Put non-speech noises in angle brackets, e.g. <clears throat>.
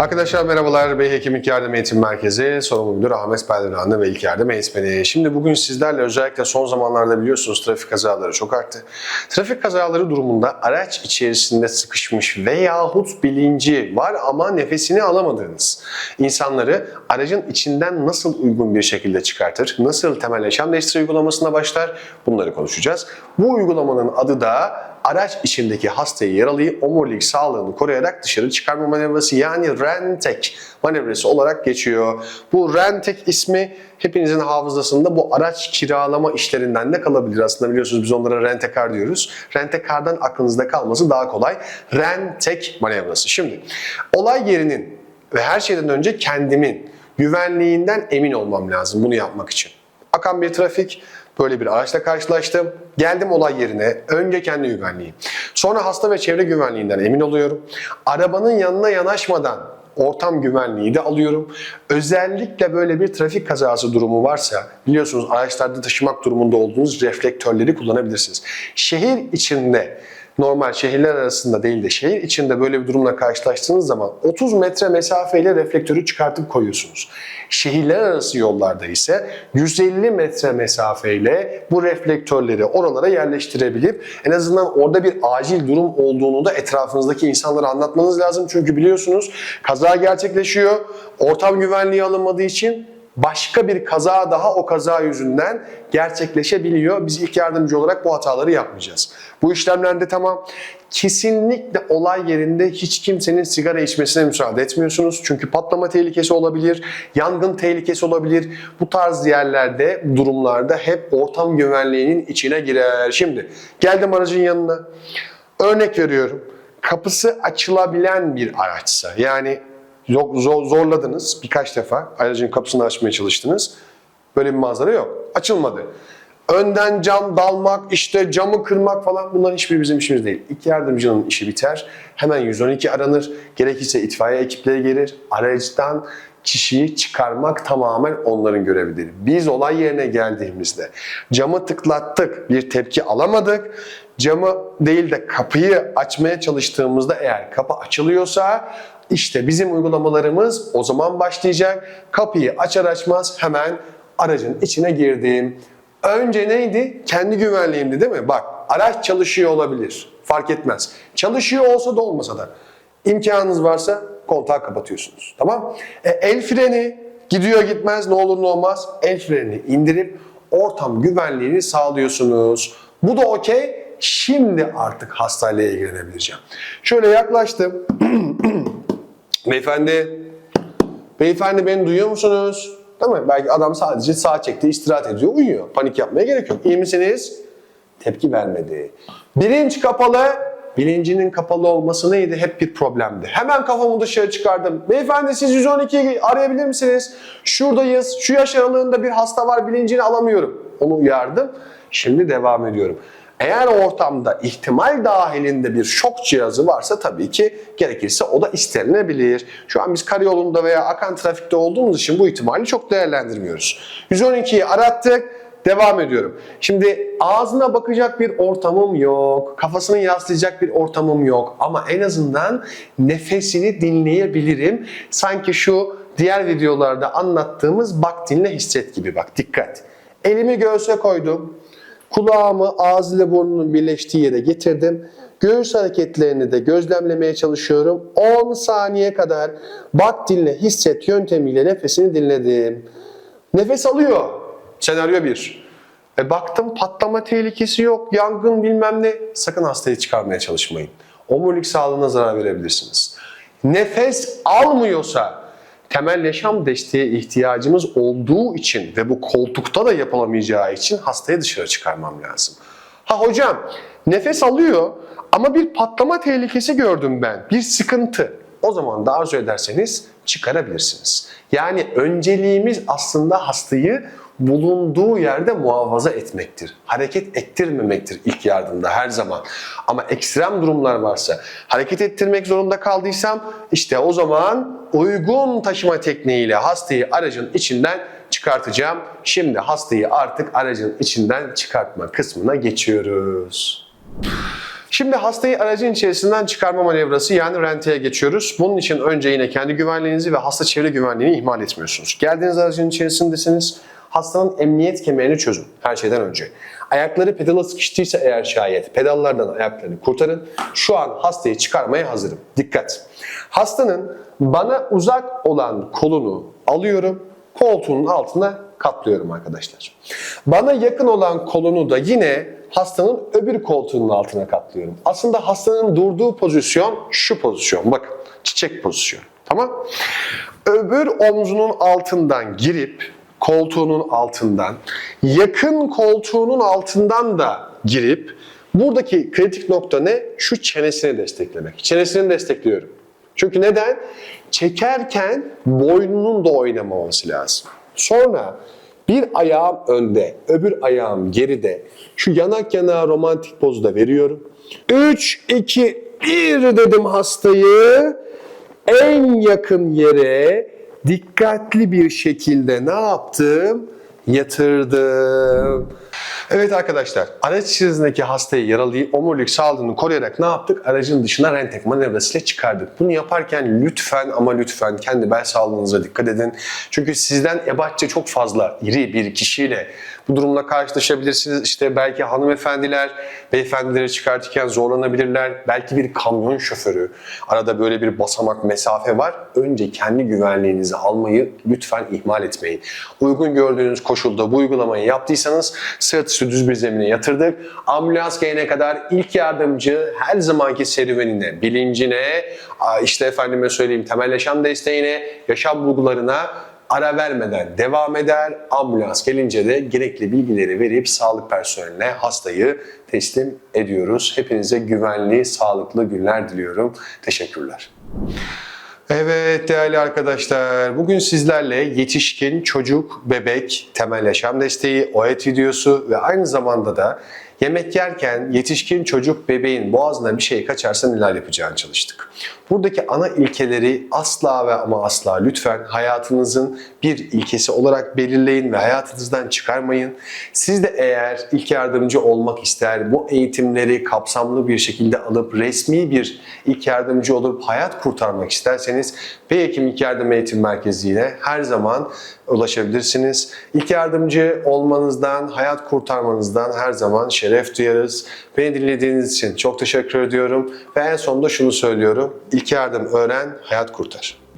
Arkadaşlar merhabalar. Bey Hekimlik Yardım Eğitim Merkezi sorumlu müdür Ahmet Beldiranlı ve ilk yardım eğitmeni. Şimdi bugün sizlerle özellikle son zamanlarda biliyorsunuz trafik kazaları çok arttı. Trafik kazaları durumunda araç içerisinde sıkışmış veyahut bilinci var ama nefesini alamadığınız insanları aracın içinden nasıl uygun bir şekilde çıkartır, nasıl temel yaşam değiştirici uygulamasına başlar bunları konuşacağız. Bu uygulamanın adı da araç içindeki hastayı yaralayıp omurilik sağlığını koruyarak dışarı çıkarma manevrası yani Rentek manevrası olarak geçiyor. Bu Rentek ismi hepinizin hafızasında bu araç kiralama işlerinden de kalabilir. Aslında biliyorsunuz biz onlara rentekar diyoruz. Rentekardan aklınızda kalması daha kolay. Rentek manevrası. Şimdi olay yerinin ve her şeyden önce kendimin güvenliğinden emin olmam lazım bunu yapmak için. Akan bir trafik, böyle bir araçla karşılaştım. Geldim olay yerine. Önce kendi güvenliğim. Sonra hasta ve çevre güvenliğinden emin oluyorum. Arabanın yanına yanaşmadan ortam güvenliği de alıyorum. Özellikle böyle bir trafik kazası durumu varsa biliyorsunuz araçlarda taşımak durumunda olduğunuz reflektörleri kullanabilirsiniz. Şehir içinde normal şehirler arasında değil de şehir içinde böyle bir durumla karşılaştığınız zaman 30 metre mesafeyle reflektörü çıkartıp koyuyorsunuz. Şehirler arası yollarda ise 150 metre mesafeyle bu reflektörleri oralara yerleştirebilip en azından orada bir acil durum olduğunu da etrafınızdaki insanlara anlatmanız lazım. Çünkü biliyorsunuz kaza gerçekleşiyor. Ortam güvenliği alınmadığı için başka bir kaza daha o kaza yüzünden gerçekleşebiliyor. Biz ilk yardımcı olarak bu hataları yapmayacağız. Bu işlemlerde tamam. Kesinlikle olay yerinde hiç kimsenin sigara içmesine müsaade etmiyorsunuz. Çünkü patlama tehlikesi olabilir, yangın tehlikesi olabilir. Bu tarz yerlerde, durumlarda hep ortam güvenliğinin içine girer. Şimdi geldim aracın yanına. Örnek veriyorum. Kapısı açılabilen bir araçsa yani zorladınız birkaç defa. Aracın kapısını açmaya çalıştınız. Böyle bir manzara yok. Açılmadı. Önden cam dalmak, işte camı kırmak falan bunların hiçbiri bizim işimiz değil. İlk yardımcının işi biter. Hemen 112 aranır. Gerekirse itfaiye ekipleri gelir. Araçtan kişiyi çıkarmak tamamen onların görevidir. Biz olay yerine geldiğimizde camı tıklattık, bir tepki alamadık. Camı değil de kapıyı açmaya çalıştığımızda eğer kapı açılıyorsa işte bizim uygulamalarımız o zaman başlayacak. Kapıyı açar açmaz hemen aracın içine girdim. Önce neydi? Kendi güvenliğimdi değil mi? Bak araç çalışıyor olabilir. Fark etmez. Çalışıyor olsa da olmasa da. imkanınız varsa kontağı kapatıyorsunuz. Tamam? E, el freni gidiyor gitmez ne olur ne olmaz. El frenini indirip ortam güvenliğini sağlıyorsunuz. Bu da okey. Şimdi artık hastayla ilgilenebileceğim. Şöyle yaklaştım. <clears throat> Beyefendi, beyefendi beni duyuyor musunuz? Değil mi? Belki adam sadece sağ çekti, istirahat ediyor, uyuyor. Panik yapmaya gerek yok. İyi misiniz? Tepki vermedi. Bilinç kapalı, bilincinin kapalı olması neydi? Hep bir problemdi. Hemen kafamı dışarı çıkardım. Beyefendi siz 112'yi arayabilir misiniz? Şuradayız, şu yaş aralığında bir hasta var, bilincini alamıyorum. Onu uyardım. Şimdi devam ediyorum. Eğer ortamda ihtimal dahilinde bir şok cihazı varsa tabii ki gerekirse o da istenilebilir. Şu an biz karayolunda veya akan trafikte olduğumuz için bu ihtimali çok değerlendirmiyoruz. 112'yi arattık, devam ediyorum. Şimdi ağzına bakacak bir ortamım yok, kafasını yaslayacak bir ortamım yok ama en azından nefesini dinleyebilirim. Sanki şu diğer videolarda anlattığımız bak dinle hisset gibi bak dikkat. Elimi göğse koydum. Kulağımı ağız ile burnunun birleştiği yere getirdim. Göğüs hareketlerini de gözlemlemeye çalışıyorum. 10 saniye kadar bak dinle hisset yöntemiyle nefesini dinledim. Nefes alıyor. Senaryo 1. E baktım patlama tehlikesi yok, yangın bilmem ne. Sakın hastayı çıkarmaya çalışmayın. Omurilik sağlığına zarar verebilirsiniz. Nefes almıyorsa temel yaşam desteği ihtiyacımız olduğu için ve bu koltukta da yapılamayacağı için hastayı dışarı çıkarmam lazım. Ha hocam nefes alıyor ama bir patlama tehlikesi gördüm ben. Bir sıkıntı. O zaman da arzu ederseniz çıkarabilirsiniz. Yani önceliğimiz aslında hastayı bulunduğu yerde muhafaza etmektir. Hareket ettirmemektir ilk yardımda her zaman. Ama ekstrem durumlar varsa hareket ettirmek zorunda kaldıysam işte o zaman uygun taşıma tekniğiyle hastayı aracın içinden çıkartacağım. Şimdi hastayı artık aracın içinden çıkartma kısmına geçiyoruz. Şimdi hastayı aracın içerisinden çıkarma manevrası yani renteye geçiyoruz. Bunun için önce yine kendi güvenliğinizi ve hasta çevre güvenliğini ihmal etmiyorsunuz. Geldiğiniz aracın içerisindesiniz. Hastanın emniyet kemerini çözün her şeyden önce. Ayakları pedala sıkıştıysa eğer şayet pedallardan ayaklarını kurtarın. Şu an hastayı çıkarmaya hazırım. Dikkat! Hastanın bana uzak olan kolunu alıyorum, koltuğunun altına katlıyorum arkadaşlar. Bana yakın olan kolunu da yine hastanın öbür koltuğunun altına katlıyorum. Aslında hastanın durduğu pozisyon şu pozisyon. Bakın çiçek pozisyonu. Tamam? Öbür omzunun altından girip koltuğunun altından, yakın koltuğunun altından da girip buradaki kritik nokta ne? Şu çenesini desteklemek. Çenesini destekliyorum. Çünkü neden? Çekerken boynunun da oynamaması lazım. Sonra bir ayağım önde, öbür ayağım geride. Şu yanak yanağa romantik pozu da veriyorum. 3, 2, 1 dedim hastayı. En yakın yere dikkatli bir şekilde ne yaptım? Yatırdım. Evet arkadaşlar, araç içerisindeki hastayı yaralıyı omurilik sağlığını koruyarak ne yaptık? Aracın dışına rentek manevrasıyla çıkardık. Bunu yaparken lütfen ama lütfen kendi bel sağlığınıza dikkat edin. Çünkü sizden ebatça çok fazla iri bir kişiyle bu durumla karşılaşabilirsiniz. İşte belki hanımefendiler, beyefendileri çıkartırken zorlanabilirler. Belki bir kamyon şoförü. Arada böyle bir basamak mesafe var. Önce kendi güvenliğinizi almayı lütfen ihmal etmeyin. Uygun gördüğünüz koşulda bu uygulamayı yaptıysanız sırt üstü düz bir zemine yatırdık. Ambulans gelene kadar ilk yardımcı her zamanki serüvenine, bilincine, işte efendime söyleyeyim temel yaşam desteğine, yaşam bulgularına ara vermeden devam eder. Ambulans gelince de gerekli bilgileri verip sağlık personeline hastayı teslim ediyoruz. Hepinize güvenli, sağlıklı günler diliyorum. Teşekkürler. Evet değerli arkadaşlar, bugün sizlerle yetişkin, çocuk, bebek, temel yaşam desteği, OET videosu ve aynı zamanda da yemek yerken yetişkin, çocuk, bebeğin boğazına bir şey kaçarsa neler yapacağını çalıştık. Buradaki ana ilkeleri asla ve ama asla lütfen hayatınızın bir ilkesi olarak belirleyin ve hayatınızdan çıkarmayın. Siz de eğer ilk yardımcı olmak ister, bu eğitimleri kapsamlı bir şekilde alıp resmi bir ilk yardımcı olup hayat kurtarmak isterseniz Beyhekim İlk Yardım Eğitim Merkezi ile her zaman ulaşabilirsiniz. İlk yardımcı olmanızdan, hayat kurtarmanızdan her zaman şeref duyarız. Beni dinlediğiniz için çok teşekkür ediyorum ve en sonunda şunu söylüyorum. İlk yardım öğren, hayat kurtar.